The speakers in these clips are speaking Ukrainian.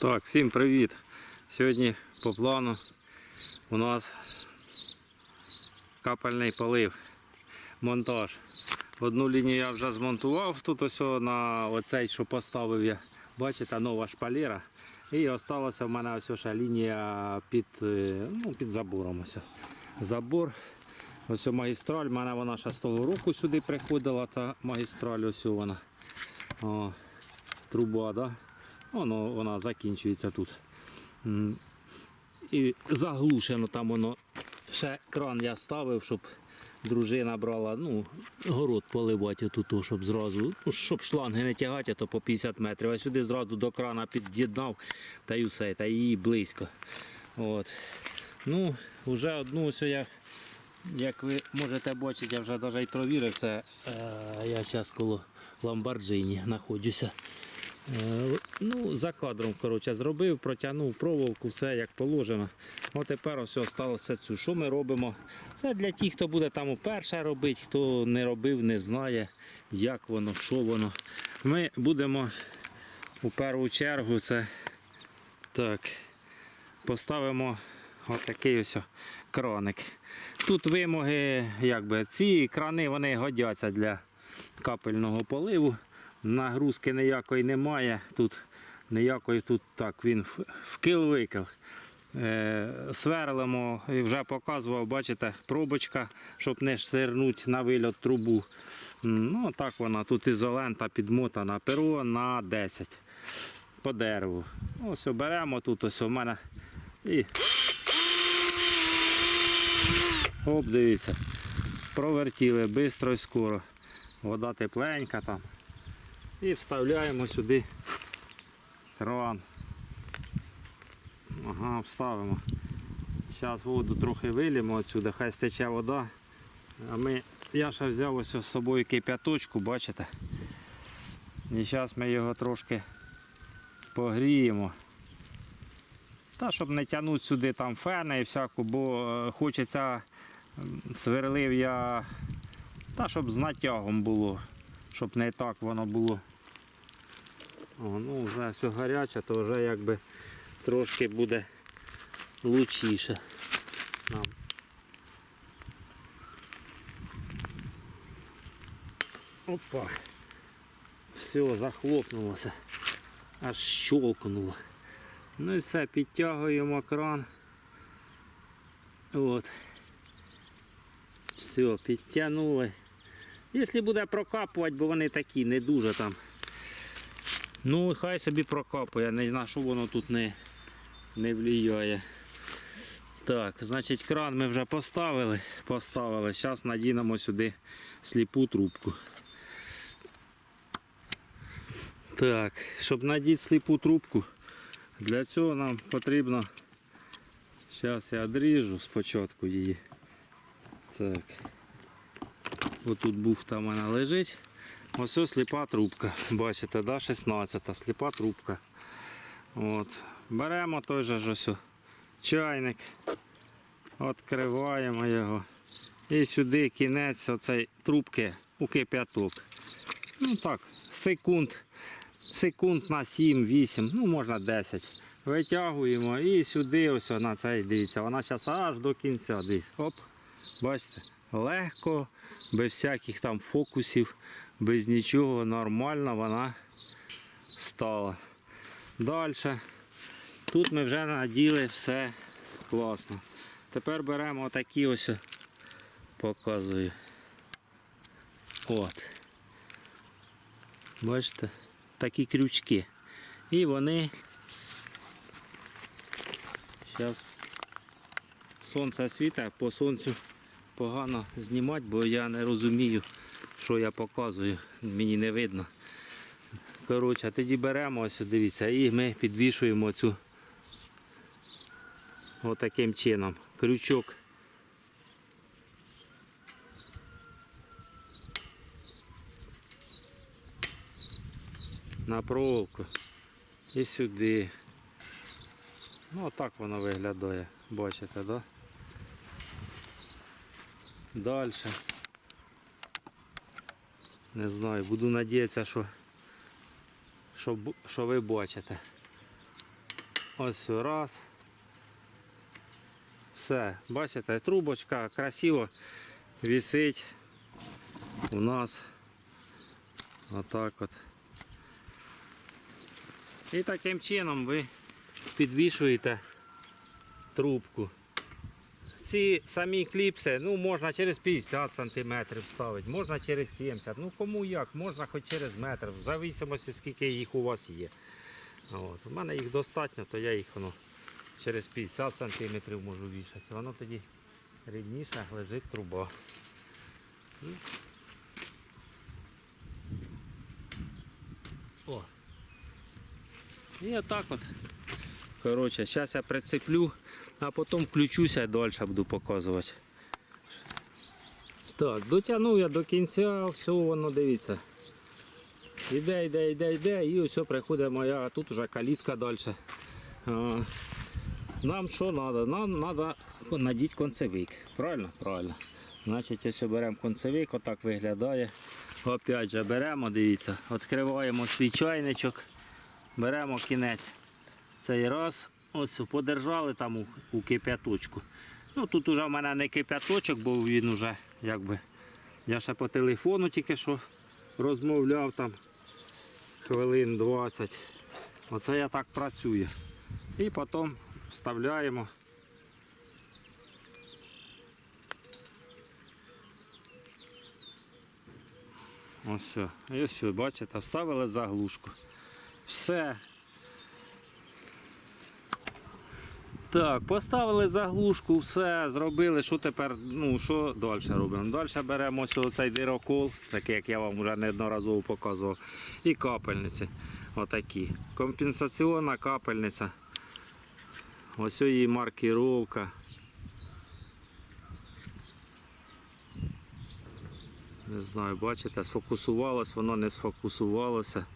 Так, всім привіт! Сьогодні по плану у нас капельний полив, монтаж. Одну лінію я вже змонтував, тут ось на оцей, що поставив я, бачите, нова шпалера. І залишилася в мене ось ще лінія під, е, ну, під забором. Ось. Забор. Ось магістраль, в мене вона ще з того року сюди приходила, та магістраль ось вона. О, труба, да? Воно, вона закінчується тут. І заглушено там воно. Ще кран я ставив, щоб дружина брала, ну, город поливати тут, щоб зразу, ну, щоб шланги не тягати, а то по 50 метрів. А сюди зразу до крана під'єднав та й усе, та її близько. От. Ну, вже одну ось я, як ви можете бачити, я вже навіть провірив, це е, я зараз коло Ламборджині знаходжуся. Е, Ну, за кадром коротше, зробив, протягнув проволоку, все як положено. От тепер ось залишилося цю. Що ми робимо? Це для тих, хто буде там уперше робити, хто не робив, не знає, як воно, що воно. Ми будемо у першу чергу це так, поставимо отакий ось краник. Тут вимоги, якби, ці крани вони годяться для капельного поливу. Нагрузки ніякої немає. Тут ніякої тут так, він вкил-викил. Е, сверлимо і вже показував, бачите, пробочка, щоб не штирнути на вильот трубу. Ну, так вона тут ізолента підмотана, перо на 10 по дереву. Ось беремо тут, ось у мене і оп, дивіться, провертіли швидко і скоро. Вода тепленька там. І вставляємо сюди кран. Ага, вставимо. Зараз воду трохи вилімо отсюди, хай стече вода. А ми, я ще взяв ось з собою кип'яточку, бачите? І зараз ми його трошки погріємо. Та щоб не тягнути сюди там фени і всяку, бо е, хочеться сверлив я, та щоб з натягом було, щоб не так воно було. О, ну вже все гаряче, то вже якби трошки буде лучіше нам. Опа. Все, захлопнулося. Аж щелкнуло. Ну і все, підтягуємо кран. От. Все, підтягнули. Якщо буде прокапувати, бо вони такі не дуже там. Ну, хай собі прокапує, не на що воно тут не, не влияє. Так, значить кран ми вже поставили. Поставили. Зараз надінемо сюди сліпу трубку. Так, щоб надіти сліпу трубку, для цього нам потрібно. Зараз я відріжу спочатку її. Так. Отут бухта в мене лежить. Ось ось сліпа трубка. Бачите, да? 16 сліпа трубка. От. Беремо той же ж ось чайник, відкриваємо його. І сюди кінець оцей трубки у кип'яток. Ну так, секунд, секунд на 7-8, ну можна 10. Витягуємо і сюди ось на цей дивіться. Вона зараз аж до кінця. Дивіться. Оп. Бачите? Легко, без всяких там фокусів, без нічого, нормально вона стала. Далі. Тут ми вже наділи все класно. Тепер беремо отакі ось, показую. От. Бачите, такі крючки. І вони зараз сонце світить, по сонцю погано знімати, бо я не розумію, що я показую, мені не видно. Коротше, тоді беремо ось, дивіться, і ми підвішуємо цю отаким чином. Крючок. На проволоку і сюди. Ну отак воно виглядає, бачите, так? Да? Далі. Не знаю, буду надіятися, що, що, що ви бачите. Ось раз. Все, бачите, трубочка красиво висить у нас. Отак от. І таким чином ви підвішуєте трубку. Ці самі кліпси, ну можна через 50 см ставити, можна через 70 Ну кому як, можна хоч через метр, в зависимості скільки їх у вас є. От. У мене їх достатньо, то я їх воно, через 50 см можу вішати. Воно тоді рівніше лежить труба. О. І отак от. Коротше, зараз я прицеплю, а потім включуся і далі буду показувати. Так, дотягнув я до кінця, все воно дивіться. Іде, йде, йде, йде, і ось приходить моя, а тут вже калітка далі. Нам що треба? Нам треба надіти концевик. Правильно? Правильно. Значить, ось беремо концевик, отак виглядає. Опять же беремо, дивіться, відкриваємо свій чайничок, беремо кінець. Цей раз ось подержали там у, у кип'яточку. Ну тут уже в мене не кип'яточок, бо він уже якби. Я ще по телефону тільки що розмовляв там хвилин 20. Оце я так працюю. І потім вставляємо. Ось все. І ось, все, бачите, вставили заглушку. Все. Так, поставили заглушку, все, зробили. Що тепер, ну, що далі робимо? Далі беремо ось оцей дирокол, такий, як я вам вже неодноразово показував, і капельниці. Отакі. Компенсаційна капельниця. Ось її маркіровка. Не знаю, бачите, сфокусувалось, воно не сфокусувалося.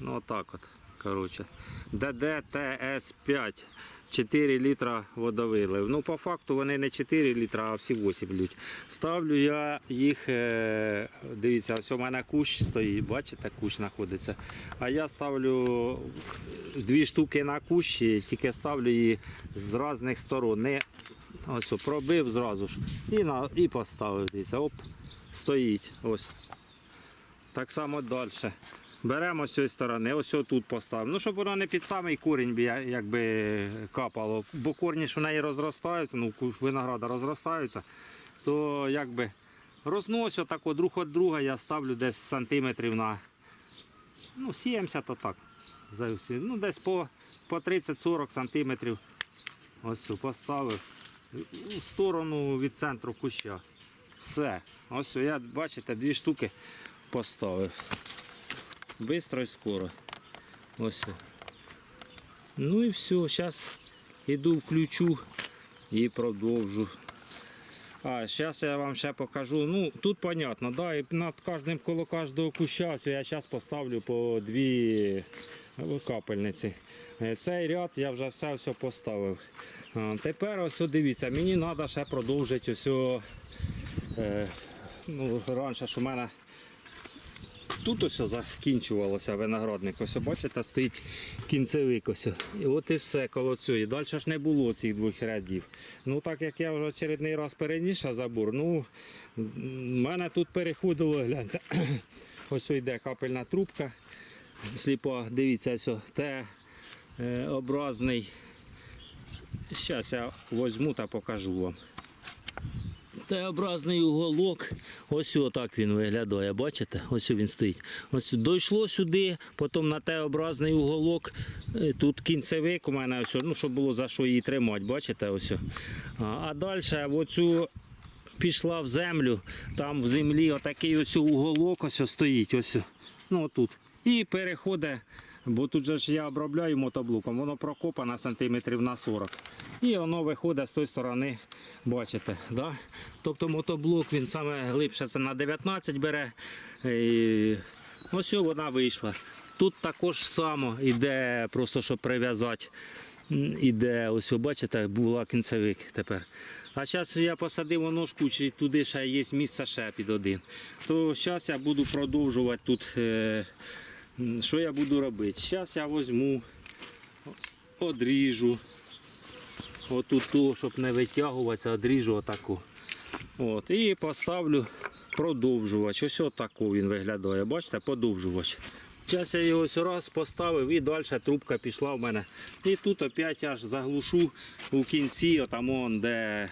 Ну отак от. Коротше. ДДТС5. 4 літра водовилив. Ну, по факту вони не 4 літра, а всі 8 лють. Ставлю я їх, е, дивіться, ось у мене кущ стоїть, бачите, кущ знаходиться. А я ставлю дві штуки на кущі, тільки ставлю її з різних сторон. Не ось пробив зразу ж і, на, і поставив. Дивіться, оп, стоїть. Ось. Так само далі. Беремо з цієї сторони, ось тут поставимо. Ну, щоб воно не під самий корінь якби капало. Бо корні ж у неї розростаються, ну, винограда розростаються, то якби розносю так от друг від друга я ставлю десь сантиметрів на ну, 70 отак. за всі. Ну, десь по, по 30-40 сантиметрів. Ось цю поставив у сторону від центру куща. Все. Ось я, бачите, дві штуки поставив. Бистро і скоро. Ось. Ну і все, зараз йду включу і продовжу. А, зараз я вам ще покажу. Ну, тут понятно, да, і над кожним коло кожного куща ось я зараз поставлю по дві капельниці. Е, Цей ряд я вже все, все поставив. Тепер ось дивіться, мені треба ще продовжити ось. Е, ну, раніше ж у мене Тут ось закінчувалося виноградник. Ось бачите, стоїть кінцевик. Ось. І от і все коло цього. І Далі ж не було цих двох рядів. Ну так як я вже очередний раз переніс забор, ну в мене тут переходило, гляньте. Ось йде капельна трубка. Сліпа, дивіться, ось Т е, образний. Зараз я візьму та покажу вам. Т-образний уголок, ось отак він виглядає, бачите? Ось він стоїть. Ось дійшло сюди, потім на Т-образний уголок, е, тут кінцевик у мене, ось, ну, щоб було за що її тримати, бачите? Ось. А, далі оцю пішла в землю, там в землі отакий ось уголок ось стоїть, ось, ну отут. І переходить, бо тут же ж я обробляю мотоблоком, воно прокопано сантиметрів на 40. І воно виходить з тої сторони, бачите. Да? Тобто мотоблок він саме глибше це на 19 бере. І ось вона вийшла. Тут також само йде, просто щоб прив'язати. Іде, ось бачите, була кінцевик тепер. А зараз я посадив ножку, чи туди ще є місце ще під один. То зараз я буду продовжувати тут. е, Що я буду робити? Зараз я візьму одріжу. Отут, ту, щоб не витягуватися, одріжу отаку. От, і поставлю продовжувач. Ось отаку він виглядає. Бачите, подовжувач. Зараз я його ось раз поставив і далі трубка пішла в мене. І тут опять аж заглушу у кінці, отам де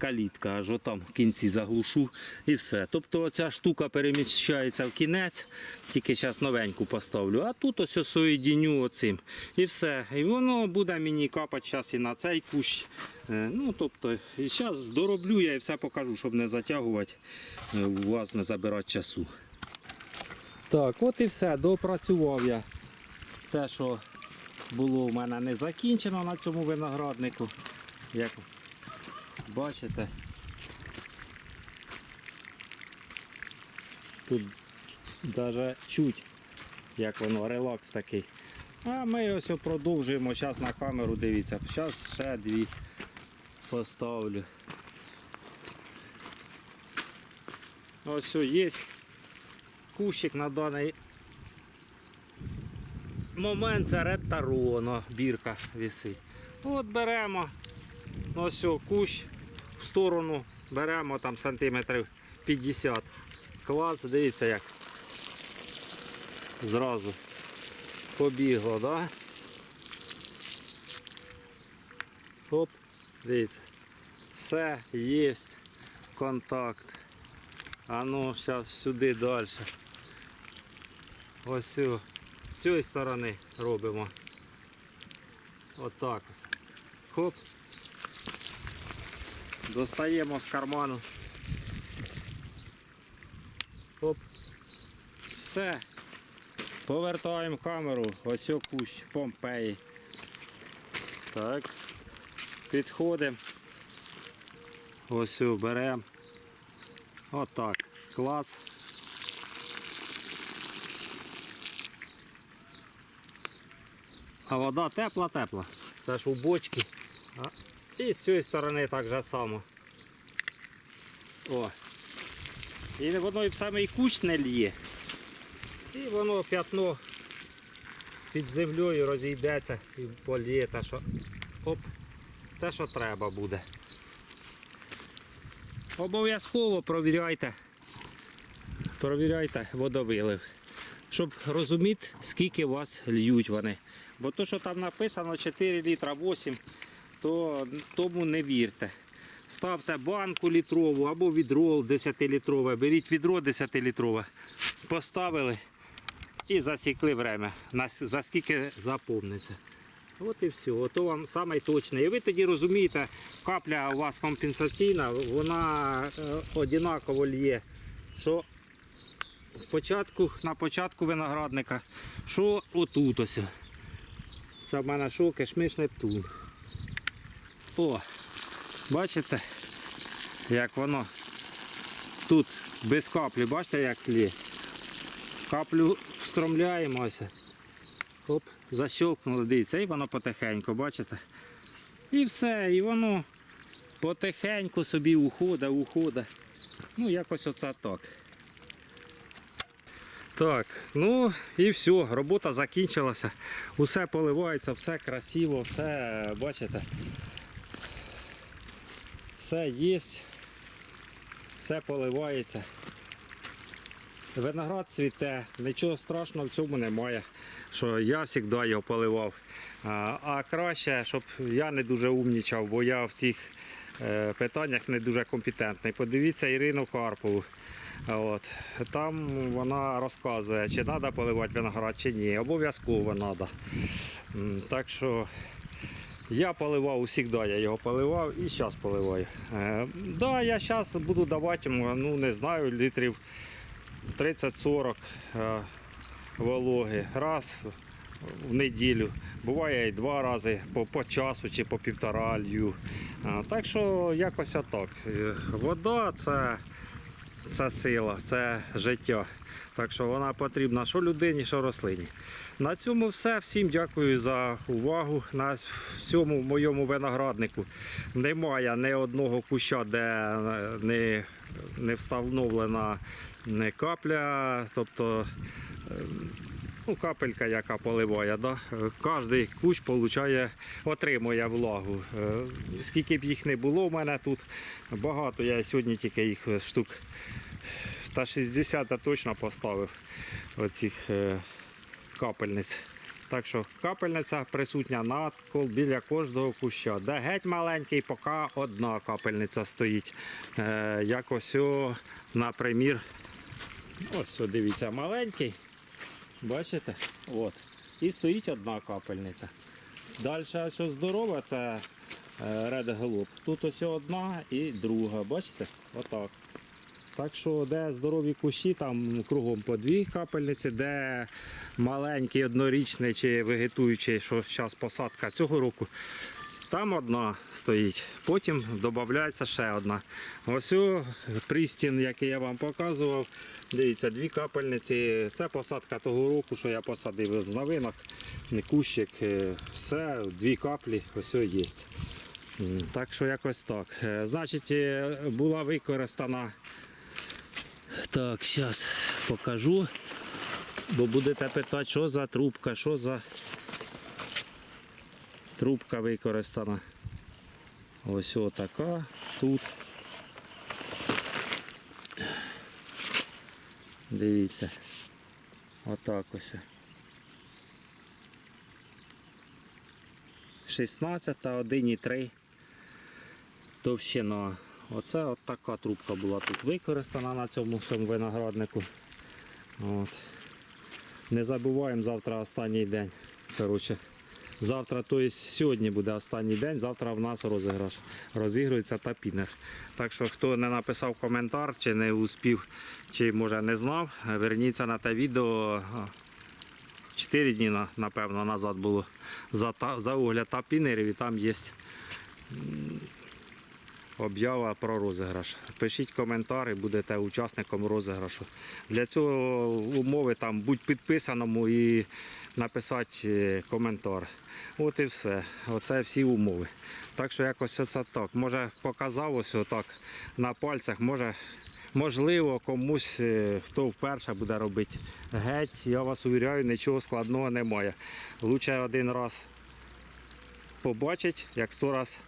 калітка, аж отам в кінці заглушу і все. Тобто ця штука переміщається в кінець, тільки зараз новеньку поставлю. А тут ось соєдіню оцим. І все. І воно буде мені капати зараз і на цей кущ. Е, Ну, тобто, і зараз дороблю я і все покажу, щоб не затягувати, е, у вас не забирати часу. Так, от і все, допрацював я те, що було в мене не закінчено на цьому винограднику. Як бачите, тут навіть чуть, як воно, релакс такий. А ми ось продовжуємо зараз на камеру, дивіться. Зараз ще дві поставлю. Ось є кущик на даний момент це Red бірка висить. От беремо ось кущ в сторону, беремо там сантиметрів 50. Клас, дивіться як. Зразу побігло, да? Оп, дивіться. Все, є контакт. А ну, зараз сюди далі. Ось з цієї сторони робимо. Отак ось. Хоп. Достаємо з карману. Хоп. Все. Повертаємо камеру. Ось кущ Помпеї. Так. Підходимо. Ось беремо. Отак. Клац. А вода тепла-тепла. Це ж у бочці. І з цієї сторони так же само. О. І воно і в самий кущ не лє. І воно п'ятно під землею розійдеться і полє те, що оп, те, що треба буде. Обов'язково провіряйте. Провіряйте водовилив, щоб розуміти, скільки у вас льють вони. Бо то, що там написано 4 літра 8, то тому не вірте. Ставте банку літрову або відро 10-літрове. Беріть відро 10-літрове, поставили і засікли время, за скільки заповниться. От і все. Ото вам саме точне. І ви тоді розумієте, капля у вас компенсаційна, вона е, однаково лє. Що спочатку, на початку виноградника, що отут ось. Це в мене що кишмиш Нептун. О, бачите, як воно тут без каплі, бачите, як лє. Каплю встромляємо ось. Оп, защелкнуло, дивіться, і воно потихеньку, бачите? І все, і воно потихеньку собі уходить, уходить. Ну, якось оце так. Так, ну і все, робота закінчилася. Усе поливається, все красиво, все, бачите. Все є, все поливається. Виноград цвіте, нічого страшного в цьому немає, що я завжди його поливав. А, краще, щоб я не дуже умнічав, бо я в цих е, питаннях не дуже компетентний. Подивіться Ірину Карпову. От. Там вона розказує, чи треба поливати виноград, чи ні. Обов'язково треба. Так що я поливав завжди, я його поливав і зараз поливаю. Е, да, я зараз буду давати йому, ну не знаю, літрів 30-40 е, вологи. Раз в неділю. Буває і два рази по, по часу чи по півтора лью. А, Так що якось отак. Е, Вода це, це сила, це життя. Так що вона потрібна що людині, що рослині. На цьому все. Всім дякую за увагу. На всьому моєму винограднику немає ні одного куща, де не, не встановлена капля. Тобто, е, ну, капелька, яка поливає. Да? Кожний кущ получає, отримує влагу. Е, Скільки б їх не було в мене тут, багато. Я сьогодні тільки їх штук та 60 я точно поставив оцих е, капельниць. Так що капельниця присутня над кол- біля кожного куща. Де геть маленький, поки одна капельниця стоїть. Е, як ось, напримір, ось дивіться, маленький. Бачите? От. І стоїть одна капельниця. Далі ось здорова, це Globe. Тут ось одна і друга. Бачите? Отак. Так що, де здорові кущі, там кругом по дві капельниці, де маленький, однорічний чи вегетуючий, що зараз посадка цього року, там одна стоїть. Потім додається ще одна. Ось пристін, який я вам показував. Дивіться, дві капельниці. Це посадка того року, що я посадив з новинок. Кущик, е, все, дві каплі, ось є. Так що якось так. Е, Значить, е, була використана. Так, зараз покажу. Бо будете питати, що за трубка, що за трубка використана. Ось така тут. Дивіться. Отак ось. 16 1,3 товщина. Оце от така трубка була тут використана на цьому всьому винограднику. От. Не забуваємо завтра останній день. Коротше, завтра, тобто сьогодні буде останній день, завтра в нас розіграш. Розігрується тапінер. Так що хто не написав коментар, чи не успів, чи може не знав, верніться на те відео. 4 дні, напевно, назад було за, за огляд тапінерів і там є об'ява про розіграш. Пишіть коментарі, будете учасником розіграшу. Для цього умови там будь підписаному і написати е, коментар. От і все. Оце всі умови. Так що якось це так. Може показав ось отак на пальцях, може. Можливо, комусь, е, хто вперше буде робити. Геть, я вас увіряю, нічого складного немає. Лучше один раз побачить, як сто раз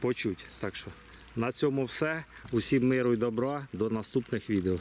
почуть. Так що на цьому все. Усім миру і добра. До наступних відео.